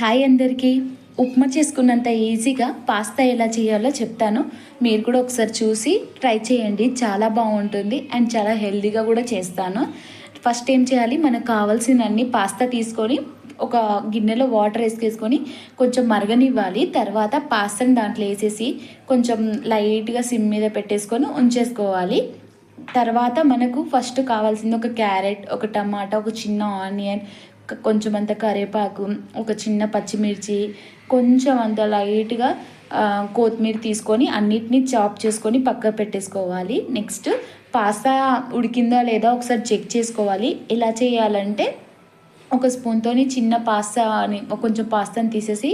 Hi అందరికీ. ఉప్మా చేసుకున్నంత ఈజీగా pasta ఎలా చేయాలో చెప్తాను. మీరు కూడా ఒకసారి చూసి ట్రై చేయండి. చాలా బాగుంటుంది అండ్ చాలా హెల్దీగా కూడా చేస్తాను. ఫస్ట్ ఏం చేయాలి? మనకు కావాల్సినన్ని పాస్తా తీసుకొని ఒక గిన్నెలో వాటర్ వేసుకేసుకొని కొంచెం మరగనివ్వాలి. తర్వాత పాస్తాని దాంట్లో వేసేసి కొంచెం లైట్గా సిమ్ మీద పెట్టేసుకొని ఉంచేసుకోవాలి. తర్వాత మనకు ఫస్ట్ కావాల్సింది ఒక క్యారెట్ ఒక టమాటా ఒక చిన్న ఆనియన్ కొంచెం అంత కరివేపాకు ఒక చిన్న పచ్చిమిర్చి కొంచెం అంత లైట్గా కొత్తిమీర తీసుకొని అన్నిటినీ చాప్ చేసుకొని పక్క పెట్టేసుకోవాలి. నెక్స్ట్ పాస్తా ఉడికిందా లేదా ఒకసారి చెక్ చేసుకోవాలి. ఎలా చేయాలంటే ఒక స్పూన్తోని చిన్న పాస్తాని కొంచెం పాస్తాని తీసేసి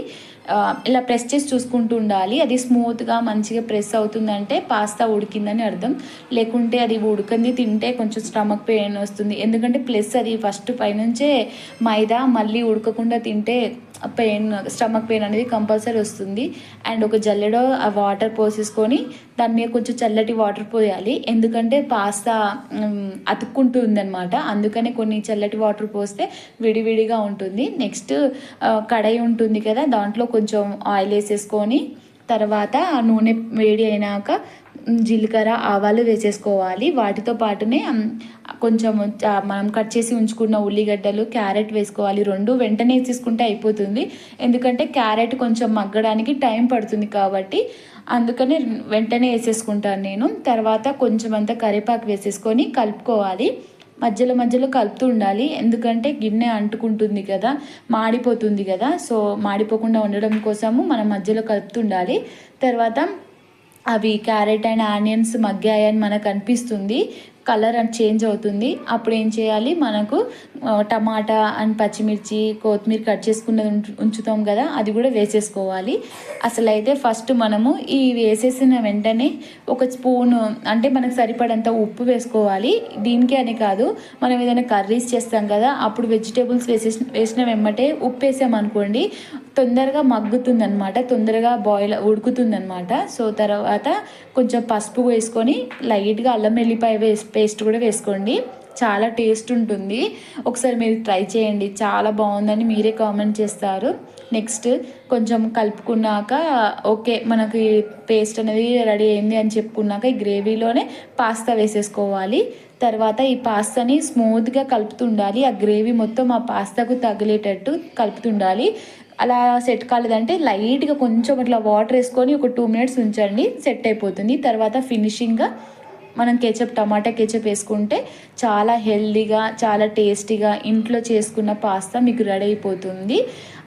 ఇలా ప్రెస్ చేసి చూసుకుంటూ ఉండాలి. అది స్మూత్గా మంచిగా ప్రెస్ అవుతుందంటే పాస్తా ఉడికిందని అర్థం. లేకుంటే అది ఉడకంది తింటే కొంచెం స్టమక్ పెయిన్ వస్తుంది. ఎందుకంటే ప్లస్ అది ఫస్ట్ పైనుంచే మైదా మళ్ళీ ఉడకకుండా తింటే పెయిన్ స్టమక్ పెయిన్ అనేది కంపల్సరీ వస్తుంది. అండ్ ఒక జల్లెడో ఆ వాటర్ పోసేసుకొని దాని మీద కొంచెం చల్లటి వాటర్ పోయాలి. ఎందుకంటే పాస్తా అతుక్కుంటూ ఉందన్నమాట. అందుకనే కొన్ని చల్లటి వాటర్ పోస్తే విడివిడిగా ఉంటుంది. నెక్స్ట్ కడాయి ఉంటుంది కదా దాంట్లో కొంచెం ఆయిల్ వేసేసుకొని తర్వాత ఆ నూనె వేడి అయినాక జీలకర్ర ఆవాలు వేసేసుకోవాలి. వాటితో పాటునే కొంచెం మనం కట్ చేసి ఉంచుకున్న ఉల్లిగడ్డలు క్యారెట్ వేసుకోవాలి. రెండు వెంటనే వేసేసుకుంటే అయిపోతుంది. ఎందుకంటే క్యారెట్ కొంచెం మగ్గడానికి టైం పడుతుంది కాబట్టి అందుకని వెంటనే వేసేసుకుంటాను నేను. తర్వాత కొంచెం అంత కరివేపాకు వేసేసుకొని కలుపుకోవాలి. మధ్యలో మధ్యలో కలుపుతూ ఉండాలి. ఎందుకంటే గిన్నె అంటుకుంటుంది కదా మాడిపోతుంది కదా. సో మాడిపోకుండా ఉండడం కోసము మనం మధ్యలో కలుపుతుండాలి తర్వాత అవి క్యారెట్ అండ్ ఆనియన్స్ మగ్గాయని మనకు అనిపిస్తుంది. కలర్ అండ్ చేంజ్ అవుతుంది. అప్పుడు ఏం చేయాలి? మనకు టమాటా అండ్ పచ్చిమిర్చి కొత్తిమీర కట్ చేసుకున్నది ఉంచుతాం కదా అది కూడా వేసేసుకోవాలి. అసలు అయితే ఫస్ట్ మనము ఈ వేసేసిన వెంటనే ఒక స్పూన్ అంటే మనకు సరిపడంత ఉప్పు వేసుకోవాలి. దీనికి అని కాదు మనం ఏదైనా కర్రీస్ చేస్తాం కదా అప్పుడు వెజిటేబుల్స్ వేసేసిన వేసిన వెంబటే ఉప్పు వేసామనుకోండి తొందరగా మగ్గుతుంది అనమాట తొందరగా బాయిల్ ఉడుకుతుంది అనమాట సో తర్వాత కొంచెం పసుపు వేసుకొని లైట్గా అల్లం వెల్లిపాయ వేసి పేస్ట్ కూడా వేసుకోండి. చాలా టేస్ట్ ఉంటుంది. ఒకసారి మీరు ట్రై చేయండి. చాలా బాగుందని మీరే కామెంట్ చేస్తారు. నెక్స్ట్ కొంచెం కలుపుకున్నాక ఓకే మనకి పేస్ట్ అనేది రెడీ అయింది అని చెప్పుకున్నాక ఈ గ్రేవీలోనే పాస్తా వేసేసుకోవాలి. తర్వాత ఈ పాస్తాని స్మూత్గా కలుపుతుండాలి. ఆ గ్రేవీ మొత్తం ఆ పాస్తాకు తగిలేటట్టు కలుపుతుండాలి. అలా సెట్ కాలేదంటే లైట్గా కొంచెం అట్లా వాటర్ వేసుకొని ఒక టూ మినిట్స్ ఉంచండి సెట్ అయిపోతుంది. తర్వాత ఫినిషింగ్గా మనం కెచప్ టమాటా కెచప్ వేసుకుంటే చాలా హెల్దీగా చాలా టేస్టీగా ఇంట్లో చేసుకున్న పాస్తా మీకు రెడీ అయిపోతుంది.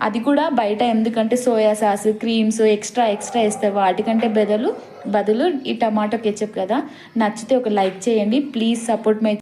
అది కూడా బయట ఎందుకంటే soya sauce creams extra extra వేస్తే వాటికంటే బదులు బదులు ఈ టమాటో కెచప్ కదా. నచ్చితే ఒక లైక్ చేయండి. Please support my